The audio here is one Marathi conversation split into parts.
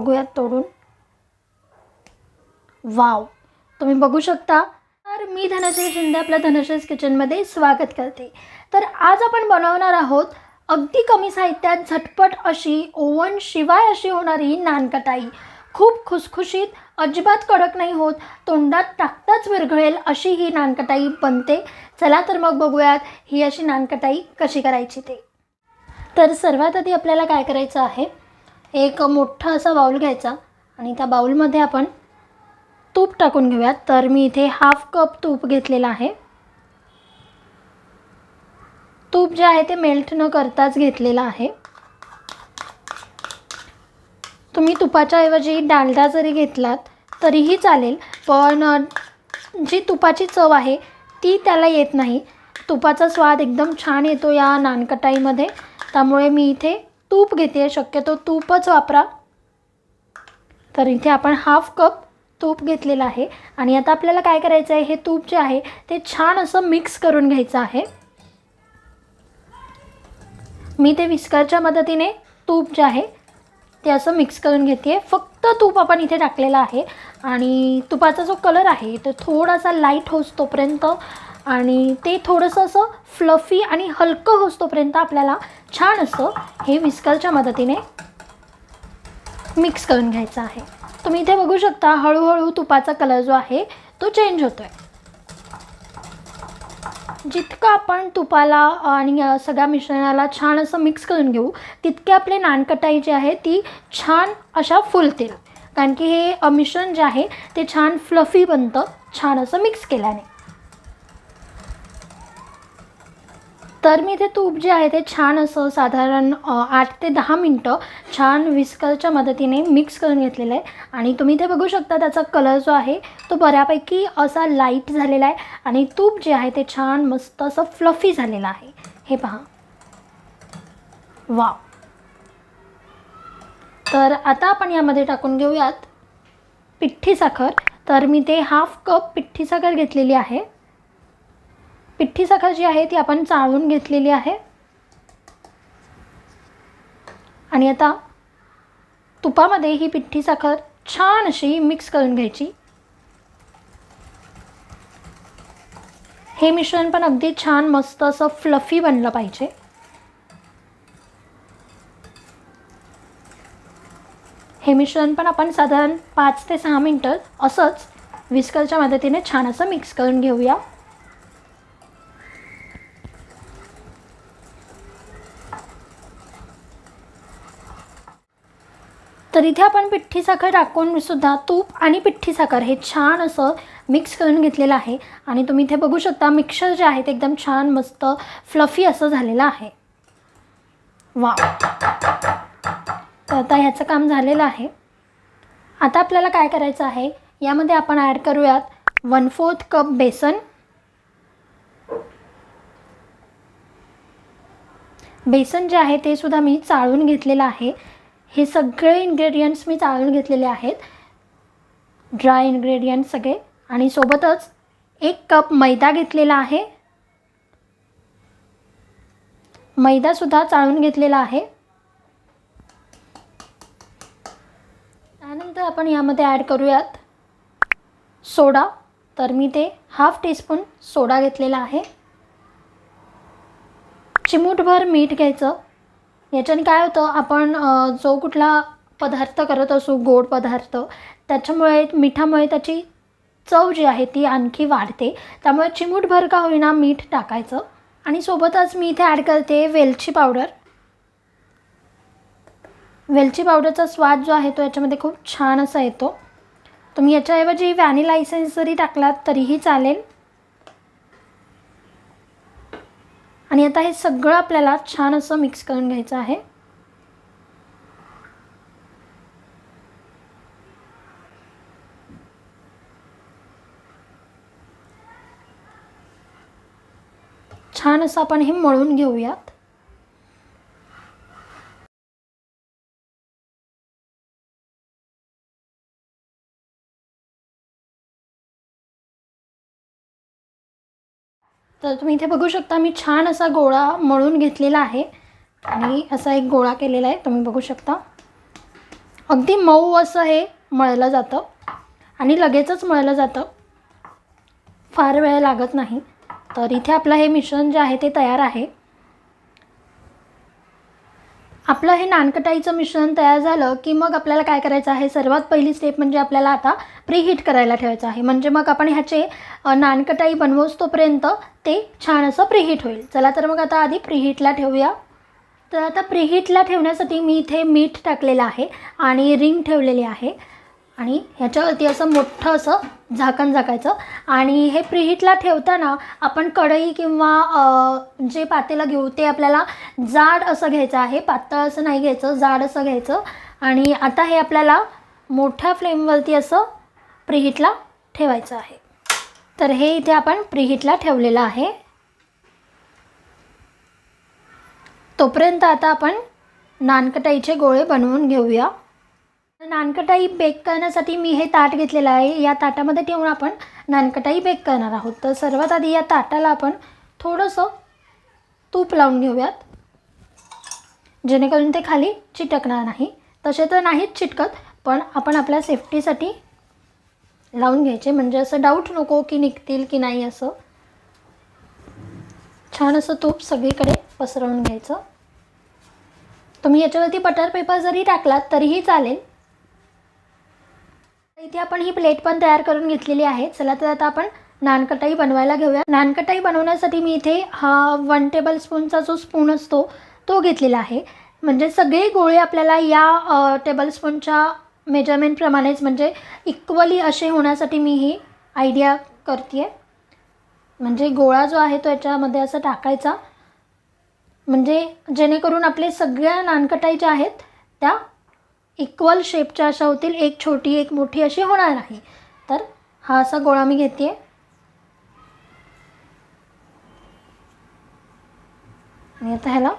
बघूयात तोडून. वाव. तुम्ही बघू शकता. तर मी धनश्री शिंदे आपल्या धनश्रीज किचनमध्ये स्वागत करते. तर आज आपण बनवणार आहोत अगदी कमी साहित्यात झटपट अशी ओवन शिवाय अशी होणारी नानकटाई. खूप खुसखुशीत अजिबात कडक नाही होत तोंडात टाकताच विरघळेल अशी ही नानकटाई बनते. चला तर मग बघूयात ही अशी नानकटाई कशी करायची ते. तर सर्वात आधी आपल्याला काय करायचं आहे? एक मोठा असा बाऊल घ्यायचा आणि त्या बाऊलमध्ये आपण तूप टाकून घेऊयात. तर मी इथे हाफ कप तूप घेतलेलं आहे. तूप जे आहे ते मेल्ट न करताच घेतलेलं आहे. तुम्ही तुपाच्या ऐवजी डालडा जरी घेतलात तरीही चालेल पण जी तुपाची चव आहे ती त्याला येत नाही. तुपाचा स्वाद एकदम छान येतो या नानकटाईमध्ये. त्यामुळे मी इथे तूप घेते शक्यतो तूपच वापरा. तर इथे आपण हाफ कप तूप घेतलेलं आहे. आणि आता आपल्याला काय करायचं आहे हे तूप जे आहे ते छान असं मिक्स करून घ्यायचं आहे. मी ते विस्करच्या मदतीने तूप जे आहे ते असं मिक्स करून घेते फक्त तूप आपण इथे टाकलेलं आहे. आणि तुपाचा जो कलर आहे तो थोडासा लाइट होस तोपर्यंत आणि ते थोडंसं असं फ्लफी आणि हलकं होतोपर्यंत आपल्याला छान असं हे विस्कलच्या मदतीने मिक्स करून घ्यायचं आहे. तुम्ही इथे बघू शकता हळूहळू तुपाचा कलर जो आहे तो चेंज होतो आहे जितकं आपण तुपाला आणि सगळ्या मिश्रणाला छान असं मिक्स करून घेऊ तितके आपले नानकटाई जी आहे ती छान अशा फुलतील. कारण की हे मिश्रण जे आहे ते छान फ्लफी बनतं छान असं मिक्स केल्याने. तर मी इथे तूप जे आहे ते छान असं साधारण आठ ते दहा मिनटं छान विस्करच्या मदतीने मिक्स करून घेतलेलं आहे. आणि तुम्ही इथे बघू शकता त्याचा कलर जो आहे तो बऱ्यापैकी असा लाइट झालेला आहे आणि तूप जे आहे ते छान मस्त असं फ्लफी झालेलं आहे. हे पहा. वा तर आता आपण यामध्ये टाकून घेऊयात पिठ्ठी साखर. तर मी ते हाफ कप पिठ्ठी साखर घेतलेली आहे. पिठ्ठी साखर जी आहे ती आपण चाळून घेतलेली आहे. आणि आता तुपामध्ये ही पिठ्ठी साखर छान अशी मिक्स करून घ्यायची. हे मिश्रण पण अगदी छान मस्त असं फ्लफी बनलं पाहिजे. हे मिश्रण पण आपण साधारण पाच ते सहा मिनटं असंच विस्करच्या मदतीने छान असं मिक्स करून घेऊया. तर इथे आपण पिठ्ठी साखर टाकून सुद्धा तूप आणि पिठ्ठी साखर हे छान असं मिक्स करून घेतलेलं आहे. आणि तुम्ही इथे बघू शकता मिक्सर जे आहे ते एकदम छान मस्त फ्लफी असं झालेलं आहे. वा तर आता ह्याचं काम झालेलं आहे. आता आपल्याला काय करायचं आहे यामध्ये आपण ॲड करूयात वन फोर्थ कप बेसन. बेसन जे आहे ते सुद्धा मी चाळून घेतलेलं आहे. हे सगळे इन्ग्रेडियंट्स मी चाळून घेतलेले आहेत. ड्राय इन्ग्रेडियंट्स सगळे. आणि सोबतच एक कप मैदा घेतलेला आहे. मैदासुद्धा चाळून घेतलेला आहे. त्यानंतर आपण यामध्ये ॲड करूयात सोडा. तर मी ते हाफ टीस्पून सोडा घेतलेला आहे. चिमूटभर मीठ घ्यायचं. याच्याने काय होतं आपण जो कुठला पदार्थ करत असू गोड पदार्थ त्याच्यामुळे मिठामुळे त्याची चव जी आहे ती आणखी वाढते. त्यामुळे चिमूटभर का होईना मीठ टाकायचं. आणि सोबतच मी इथे ॲड करते वेलची पावडर वेलची पावडरचा स्वाद जो आहे तो याच्यामध्ये खूप छान असा येतो. तुम्ही याच्याऐवजी व्हॅनिला इसेन्स जरी टाकलात तरीही चालेल. आणि आता हे सगळं आपल्याला छान असं मिक्स करून घ्यायचं आहे. छान असं आपण हे मळून घेऊयात. तर तुम्ही इथे बघू शकता मी छान असा गोळा मळून घेतलेला आहे. आणि असा एक गोळा केलेला आहे तुम्ही बघू शकता. अगदी मऊ असं हे मळलं जातं. आणि लगेचच मळलं जातं. फार वेळ लागत नाही. तर इथे आपलं हे मिश्रण जे आहे ते तयार आहे. आपलं हे नानकटाईचं मिश्रण तयार झालं की मग आपल्याला काय करायचं आहे? सर्वात पहिली स्टेप म्हणजे आपल्याला आता प्रीहीट करायला ठेवायचं आहे. म्हणजे मग आपण ह्याचे नानकटाई बनवोच तोपर्यंत ते छान असं प्रीहीट होईल. चला तर मग आता आधी प्रीहीटला ठेवूया. तर आता प्रीहीटला ठेवण्यासाठी मी इथे मीठ टाकलेलं आहे आणि रिंग ठेवलेली आहे. आणि ह्याच्यावरती असं मोठं असं झाकण झाकायचं. आणि हे प्रिहीटला ठेवताना आपण कढई किंवा जे पातेलं घेऊ ते आपल्याला जाड असं घ्यायचं आहे. पातळ असं नाही घ्यायचं जाड असं घ्यायचं. आणि आता हे आपल्याला मोठ्या फ्लेमवरती असं प्रिहीटला ठेवायचं आहे. तर हे इथे आपण प्रिहीटला ठेवलेलं आहे. तोपर्यंत आता आपण नानकटाईचे गोळे बनवून घेऊया. नानकटाई बेक करण्यासाठी मी हे ताट घेतलेलं आहे. या ताटामध्ये ठेवून आपण नानकटाई बेक करणार आहोत. तर सर्वात आधी या ताटाला आपण थोडंसं तूप लावून घेऊयात. जेणेकरून ते खाली चिटकणार नाही. तसे तर नाहीच चिटकत पण आपण आपल्या सेफ्टीसाठी लावून घ्यायचे. म्हणजे असं डाऊट नको की निघतील की नाही असं. छान असं तूप सगळीकडे पसरवून घ्यायचं. तुम्ही याच्यावरती बटर पेपर जरी टाकलात तरीही चालेल. इथे आपण ही प्लेट पण तयार करून घेतलेली आहे. चला तर आता आपण नानकटाई बनवायला घेऊया. नानकटाई बनवण्यासाठी मी इथे हा वन टेबल स्पूनचा जो स्पून असतो तो घेतलेला आहे. म्हणजे सगळे गोळे आपल्याला या टेबल स्पूनच्या मेजरमेंटप्रमाणेच म्हणजे इक्वली असे होण्यासाठी मी ही आयडिया करते म्हणजे गोळा जो आहे तो याच्यामध्ये असं टाकायचा. म्हणजे जेणेकरून आपले सगळ्या नानकटाई ज्या आहेत त्या इक्वल शेपच्या अशा होतील. एक छोटी एक मोठी अशी होणार आहे. तर हा असा गोळा मी घेते आणि आता ह्याला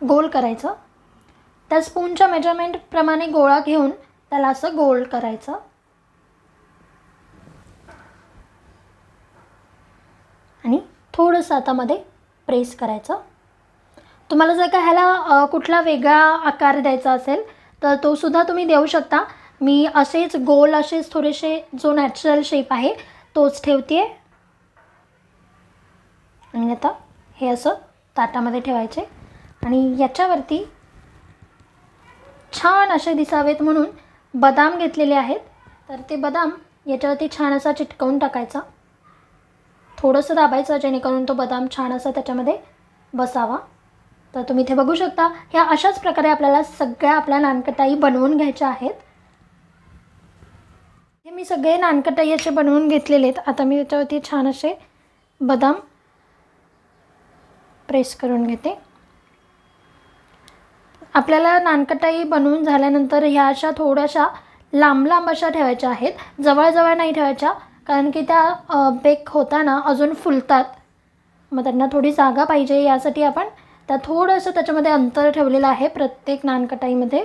गोल करायचं. त्या स्पूनच्या मेजरमेंटप्रमाणे गोळा घेऊन त्याला असं गोल करायचं. आणि थोडंसं हातामध्ये प्रेस करायचं. तुम्हाला जर का ह्याला कुठला वेगळा आकार द्यायचा असेल तर तो सुद्धा तुम्ही देऊ शकता. मी असेच गोल असेच थोडेसे जो नॅचरल शेप आहे तोच ठेवते आणि आता हे असं ताटामध्ये ठेवायचे. आणि याच्यावरती छान असे दिसावेत म्हणून बदाम घेतलेले आहेत. तर ते बदाम याच्यावरती छान असा चिटकवून टाकायचा. थोडंसं दाबायचं जेणेकरून तो बदाम छान असा त्याच्यामध्ये बसावा. तर तुम्ही इथे बघू शकता ह्या अशाच प्रकारे आपल्याला सगळ्या आपल्या नानकटाई बनवून घ्यायच्या आहेत. हे मी सगळे नानकटाई असे बनवून घेतलेले आहेत. आता मी त्याच्यावरती छान असे बदाम प्रेस करून घेते. आपल्याला नानकटाई बनवून झाल्यानंतर ह्या अशा थोड्याशा लांब लांब अशा ठेवायच्या आहेत. जवळजवळ नाही ठेवायच्या कारण की त्या बेक होताना अजून फुलतात. मग त्यांना थोडी जागा पाहिजे यासाठी आपण त्या थोडंसं त्याच्यामध्ये अंतर ठेवलेलं आहे प्रत्येक नानकटाईमध्ये.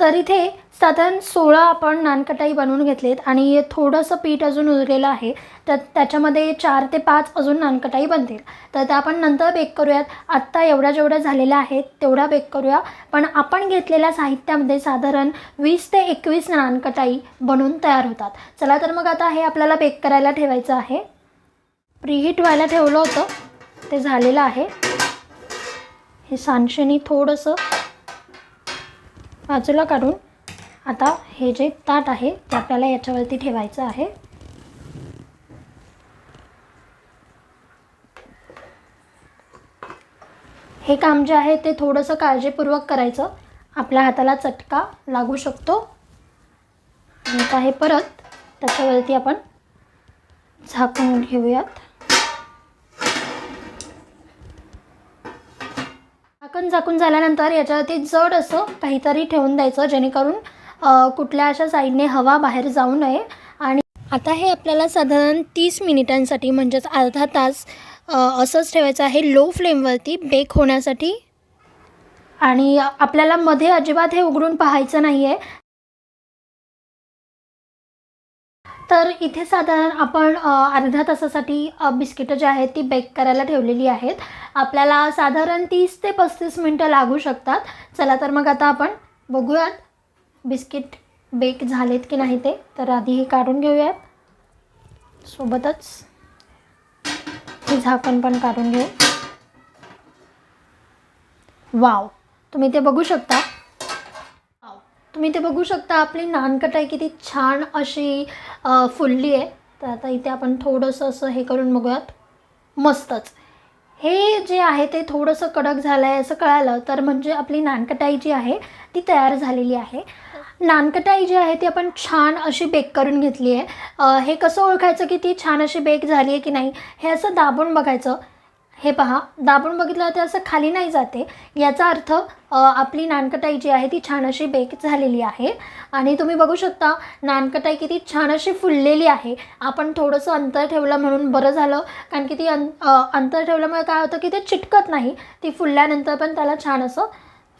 तर इथे साधारण सोळा आपण नानकटाई बनवून घेतलेत आणि थोडंसं पीठ अजून उरलेलं आहे. तर त्याच्यामध्ये चार ते पाच अजून नानकटाई बनतील. तर त्या आपण नंतर बेक करूयात. आत्ता एवढ्या जेवढ्या झालेल्या आहेत तेवढ्या बेक करूया. पण आपण घेतलेल्या साहित्यामध्ये साधारण वीस ते एकवीस नानकटाई बनवून तयार होतात. चला तर मग आता हे आपल्याला बेक करायला ठेवायचं आहे. प्रीहीट व्हायला ठेवलं होतं. ते झालेलं आहे. हे सांशेनी थोडंसं बाजूला काढून आता हे जे ताट आहे ते आपल्याला याच्यावरती ठेवायचं आहे. हे काम जे आहे ते थोडंसं काळजीपूर्वक करायचं. आपल्या हाताला चटका लागू शकतो. आणि आता हे परत त्याच्यावरती आपण झाकून घेऊयात. झाकून झाकून झाल्यानंतर याच्यावरती जड असं काहीतरी ठेवून द्यायचं जेणेकरून कुठल्या अशा साईडने हवा बाहेर जाऊ नये. आणि आता हे आपल्याला साधारण तीस मिनिटांसाठी म्हणजेच अर्धा तास असंच ठेवायचं आहे. लो फ्लेमवरती बेक होण्यासाठी. आणि आपल्याला मध्ये अजिबात हे उघडून पाहायचं नाही आहे तर इथे साधारण आपण अर्ध्या तासासाठी बिस्किटं जी आहेत ती बेक करायला ठेवलेली आहेत. आपल्याला साधारण तीस ते पस्तीस मिनटं लागू शकतात. चला तर मग आता आपण बघूयात बिस्किट बेक झालेत की नाही ते. तर आधी हे काढून घेऊयात. सोबतच हे झाकण पण काढून घेऊ. वाव! तुम्ही ते बघू शकता. तुम्ही ते बघू शकता आपली नानकटाई किती छान अशी फुलली आहे. तर आता इथे आपण थोडंसं असं हे करून बघूयात. मस्तच. हे जे आहे ते थोडंसं कडक झालं आहे असं कळालं तर म्हणजे आपली नानकटाई जी आहे ती तयार झालेली आहे. नानकटाई जी आहे ती आपण छान अशी बेक करून घेतली आहे. हे कसं ओळखायचं की ती छान अशी बेक झाली आहे की नाही हे असं दाबून बघायचं. हे पहा दाबून बघितलं ते असं खाली नाही जाते. याचा अर्थ आपली नानकटाई जी आहे ती छान अशी बेक झालेली आहे. आणि तुम्ही बघू शकता नानकटाई किती छान अशी फुललेली आहे. आपण थोडंसं अंतर ठेवलं म्हणून बरं झालं. कारण की ती अं अंतर ठेवल्यामुळे काय होतं की ते चिटकत नाही. ती फुलल्यानंतर पण त्याला छान असं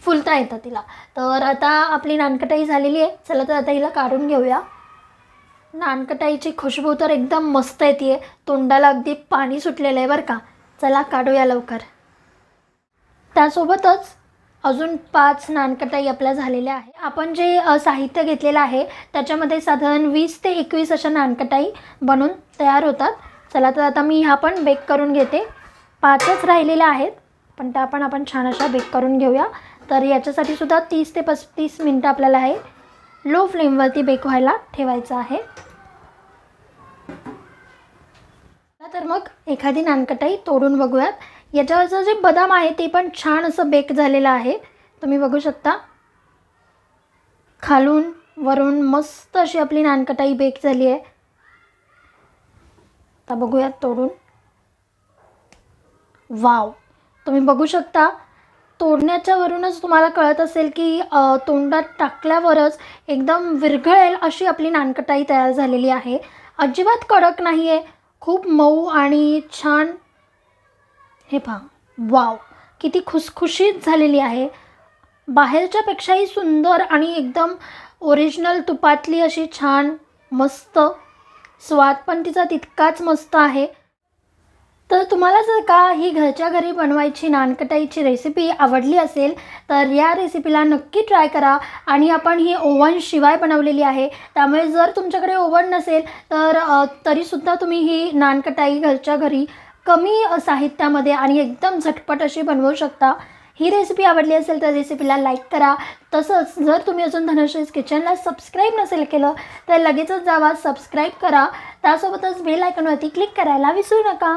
फुलता येतं तिला. तर आता आपली नानकटाई झालेली आहे. चला तर आता हिला काढून घेऊया. नानकटाईची खुशबू तर एकदम मस्त येते तोंडाला अगदी पाणी सुटलेलं आहे बरं का. चला काढूया लवकर. त्यासोबतच अजून पाच नानकटाई आपल्या झालेल्या आहे. आपण जे साहित्य घेतलेलं आहे त्याच्यामध्ये साधारण वीस ते एकवीस अशा नानकटाई बनून तयार होतात. चला तर आता मी ह्या पण बेक करून घेते. पाचच राहिलेल्या आहेत पण त्या पण आपण छान अशा बेक करून घेऊया. तर याच्यासाठी सुद्धा तीस ते पस्तीस मिनटं आपल्याला आहे लो फ्लेमवरती बेक व्हायला ठेवायचं आहे चला तर मग एखादी नानकटाई तोडून बघूयात. याच्यावरचं जे बदाम आहे ते पण छान असं बेक झालेलं आहे. तुम्ही बघू शकता. खालून वरून मस्त अशी आपली नानकटाई बेक झाली आहे. आता बघूयात तोडून. वाव! तुम्ही बघू शकता तोडण्याच्या वरूनच तुम्हाला कळत असेल की तोंडात टाकल्यावरच एकदम विरघळेल अशी आपली नानकटाई तयार झालेली आहे. अजिबात कडक नाही आहे खूप मऊ आणि छान. हे पहा. वाव. किती खुसखुशीत झालेली आहे. बाहेरच्यापेक्षाही सुंदर आणि एकदम ओरिजिनल तुपातली अशी छान मस्त. स्वाद पण तिचा तितकाच मस्त आहे. तर तुम्हाला जर का ही घरच्या घरी बनवायची नानकटाईची रेसिपी आवडली असेल तर या रेसिपीला नक्की ट्राय करा. आणि आपण ही ओव्हन शिवाय बनवलेली आहे. त्यामुळे जर तुमच्याकडे ओव्हन नसेल तर तरीसुद्धा तुम्ही ही नानकटाई घरच्या घरी कमी साहित्यामध्ये आणि एकदम झटपट अशी बनवू शकता. ही रेसिपी आवडली असेल तर रेसिपीला लाईक करा. तसंच जर तुम्ही अजून धनश्रीज किचनला सबस्क्राईब नसेल केलं तर लगेचच जावा सबस्क्राईब करा. त्यासोबतच बेल आयकॉनवरती क्लिक करायला विसरू नका.